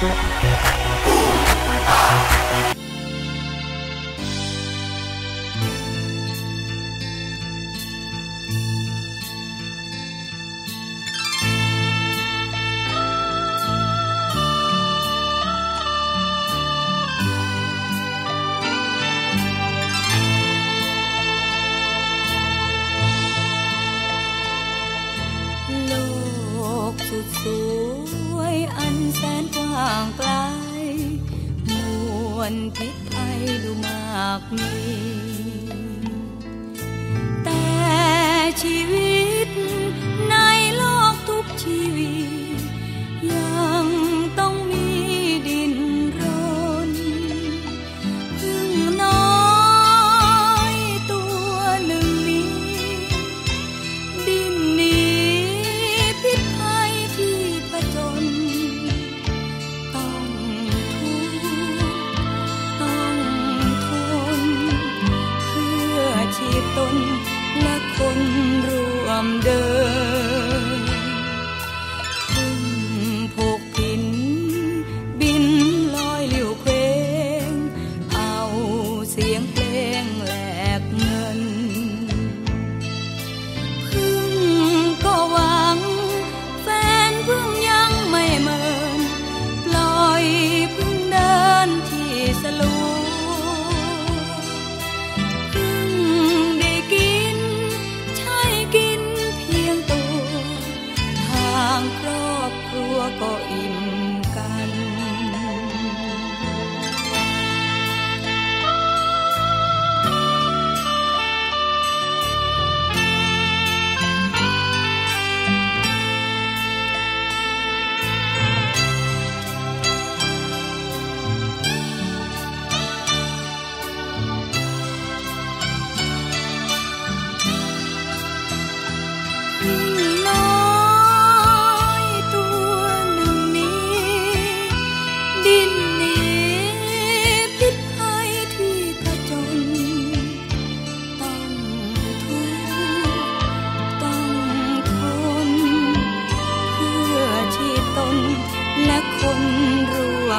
说 วนพิษภัยดูมากมีามเดินพึ่งผูกพิน บินลอยเลิวเควงเอาเสียงเพลงแหลกเงิน พึ่งก็หวัง แฟนพึ่งยังไม่เมิน ปล่อยพึ่งเดินที่สลั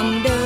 someday.